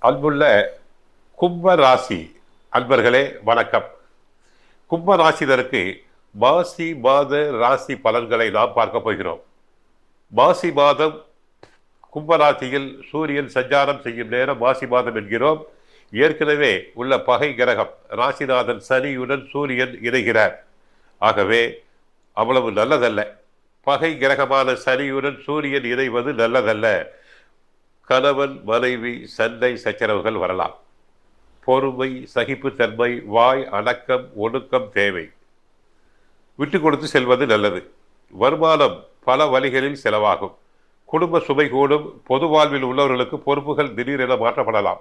அன்புள்ள கும்ப ராசி அன்பர்களே வணக்கம். கும்ப ராசினருக்கு மாசி மாத ராசி பலன்களை நாம் பார்க்க போகிறோம். மாசி மாதம் கும்பராசியில் சூரியன் சஞ்சாரம் செய்யும் நேரம் மாசி மாதம் என்கிறோம். ஏற்கனவே உள்ள பகை கிரகம் ராசிநாதன் சனியுடன் சூரியன் இணைகிறார். ஆகவே அவ்வளவு நல்லதல்ல. பகை கிரகமான சனியுடன் சூரியன் இணைவது நல்லதல்ல. கணவன் மனைவி சண்டை சச்சரவுகள் வரலாம். பொறுமை சகிப்புத்தன்மை வாய் அடக்கம் ஒடுக்கம் தேவை. விட்டு கொடுத்து செல்வது நல்லது. வருமானம் பல வழிகளில் செலவாகும். குடும்ப சுமை கூடும். பொது வாழ்வில் உள்ளவர்களுக்கு பொறுப்புகள் திடீரென மாற்றப்படலாம்.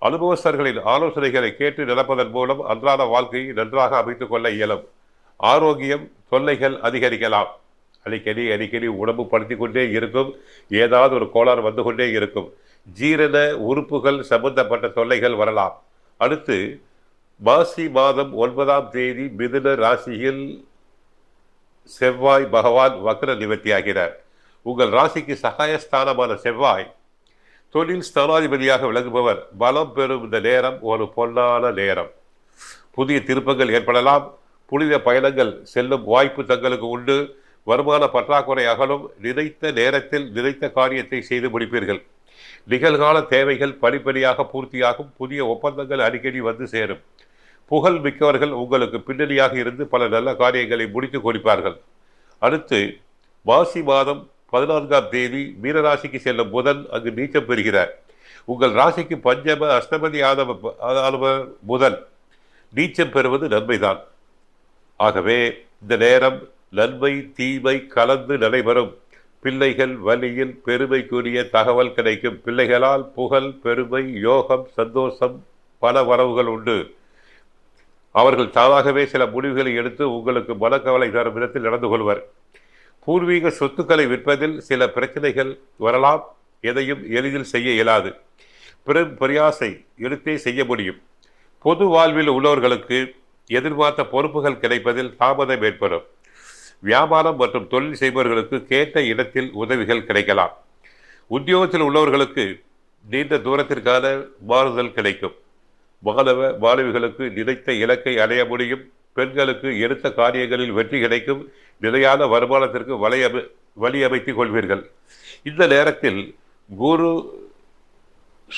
அனுபவஸ்தர்களின் ஆலோசனைகளை கேட்டு நடப்பதன் மூலம் அன்றாட வாழ்க்கையை நன்றாக அமைத்துக் கொள்ள இயலும். ஆரோக்கியம் தொல்லைகள் அதிகரிக்கலாம். அடிக்கடி அடிக்கடி உடம்பு படுத்தி கொண்டே இருக்கும். ஏதாவது ஒரு கோளாறு வந்து கொண்டே இருக்கும். ஜீரண உறுப்புகள் சம்பந்தப்பட்ட தொல்லைகள் வரலாம். அடுத்து மாசி மாதம் ஒன்பதாம் தேதி மிதுன ராசியில் செவ்வாய் பகவான் வக்ர நிவர்த்தியாகிறார் உங்கள் ராசிக்கு சகாயஸ்தானமான செவ்வாய் தொழில் ஸ்தானாதிபதியாக விளங்குபவர். பலம் பெறும் இந்த நேரம் ஒரு பொன்னான நேரம். புதிய திருப்பங்கள் ஏற்படலாம். புனித பயணங்கள் செல்லும் வாய்ப்பு தங்களுக்கு உண்டு. வருமான பற்றாக்குறை அகலும் நினைத்த நேரத்தில் நினைத்த காரியத்தை செய்து முடிப்பீர்கள். நிகழ்கால தேவைகள் படிப்படியாக பூர்த்தியாகும் புதிய ஒப்பந்தங்கள் அடிக்கடி வந்து சேரும். புகழ் மிக்கவர்கள் உங்களுக்கு பின்னணியாக இருந்து பல நல்ல காரியங்களை முடித்து கொடுப்பார்கள். அடுத்து மாசி மாதம் பதினான்காம் தேதி மீனராசிக்கு செல்லும் புதன் அங்கு நீச்சம் பெறுகிறார். உங்கள் ராசிக்கு பஞ்சம அஷ்டமதி ஆதம ஆனவர் புதன். நீச்சம் பெறுவது நன்மைதான். ஆகவே இந்த நேரம் நன்மை தீமை கலந்து நடைபெறும் பிள்ளைகள் வழியில் பெருமைக்குரிய தகவல் கிடைக்கும். பிள்ளைகளால் புகழ் பெருமை யோகம் சந்தோஷம் பல வரவுகள் உண்டு. அவர்கள் தானாகவே சில முடிவுகளை எடுத்து உங்களுக்கு மனக்கவலை தரும் விதத்தில் நடந்து கொள்வர். பூர்வீக சொத்துக்களை விற்பதில் சில பிரச்சனைகள் வரலாம். எதையும் எளிதில் செய்ய இயலாது. பெரும் பிரயாசை எடுத்தே செய்ய முடியும். பொது வாழ்வில் உள்ளவர்களுக்கு எதிர்பார்த்த பொறுப்புகள் கிடைப்பதில் தாமதம் ஏற்படும். வியாபாரம் மற்றும் தொழில் செய்பவர்களுக்கு கேட்ட இடத்தில் உதவிகள் கிடைக்கலாம். உத்தியோகத்தில் உள்ளவர்களுக்கு நீண்ட தூரத்திற்கான மாறுதல் கிடைக்கும். மாணவ மாணவிகளுக்கு நினைத்த இலக்கை அடைய முடியும். பெண்களுக்கு எடுத்த காரியங்களில் வெற்றி கிடைக்கும். நிலையான வருமானத்திற்கு வலையமை வழியமைத்துக் கொள்வீர்கள். இந்த நேரத்தில் குரு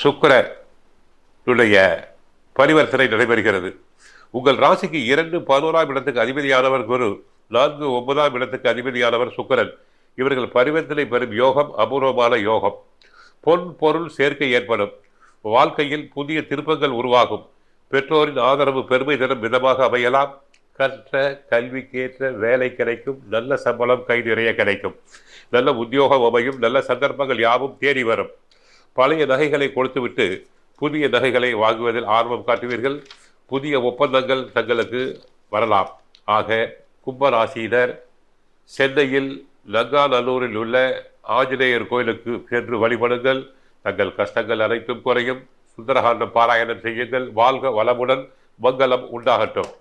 சுக்கரனுடைய பரிவர்த்தனை நடைபெறுகிறது. உங்கள் ராசிக்கு இரண்டு பதினோராம் இடத்துக்கு அதிபதியானவர் குரு. நான்கு ஒன்பதாம் இடத்துக்கு அதிபதியானவர் சுக்கரன். இவர்கள் பரிவர்த்தனை பெறும் யோகம் அபூர்வமான யோகம். பொன் பொருள் சேர்க்கை ஏற்படும். வாழ்க்கையில் புதிய திருப்பங்கள் உருவாகும். பெற்றோரின் ஆதரவு பெருமை தரும் விதமாக அமையலாம். கற்ற கல்விக்கேற்ற வேலை கிடைக்கும். நல்ல சம்பளம் கை நிறைய கிடைக்கும். நல்ல உத்தியோகம் அமையும். நல்ல சந்தர்ப்பங்கள் யாவும் தேடி வரும். பழைய நகைகளை கொடுத்துவிட்டு புதிய நகைகளை வாங்குவதில் ஆர்வம் காட்டுவீர்கள். புதிய ஒப்பந்தங்கள் தங்களுக்கு வரலாம். ஆக கும்பராசியினர் சென்னையில் லங்காநல்லூரில் உள்ள ஆஞ்சநேயர் கோயிலுக்கு சென்று வழிபடுங்கள். தங்கள் கஷ்டங்கள் அனைத்தும் குறையும். சுந்தரகாண்டம் பாராயணம் செய்யுங்கள். வாழ்க வளமுடன். மங்களம் உண்டாகட்டும்.